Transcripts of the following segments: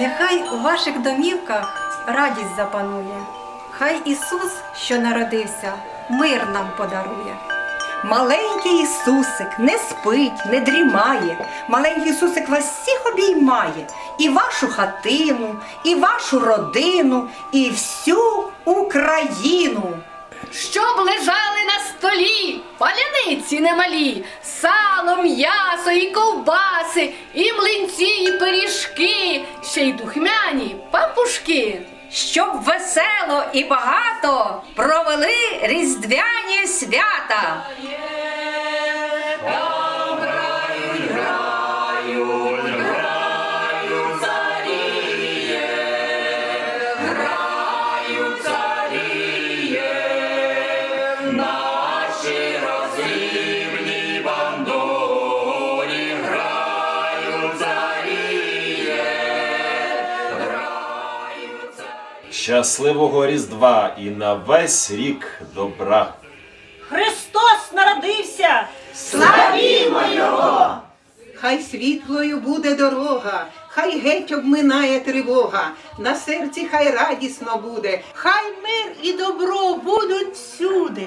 Нехай у ваших домівках радість запанує. Хай Ісус, що народився, мир нам подарує. Маленький Ісусик не спить, не дрімає. Маленький Ісусик вас всіх обіймає. І вашу хатину, і вашу родину, і всю Україну. Щоб лежали столі паляниці немалі, сало, м'ясо і ковбаси, і млинці, і пиріжки, ще й духмяні папушки. Щоб весело і багато провели різдвяні свята. Щасливого Різдва і на весь рік добра. Христос народився! Хай світлою буде дорога, хай геть обминає тривога, на серці хай радісно буде, Хай мир і добро будуть всюди.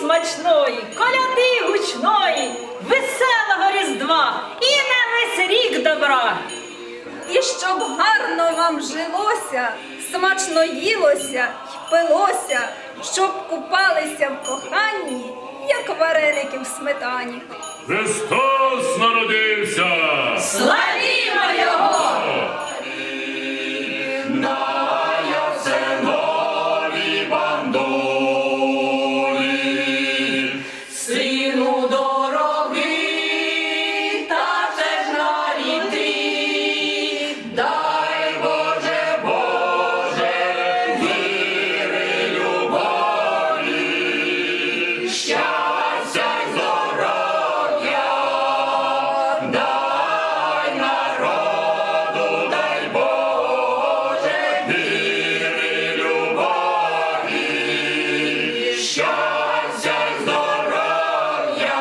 Смачної, коляди гучної, веселого Різдва і на весь рік добра. І щоб гарно вам жилося, смачно їлося й пилося, щоб купалися в коханні, як вареники в сметані. Христос народився! Славімо дай народу, дай Боже, віри, любові, здоров'я.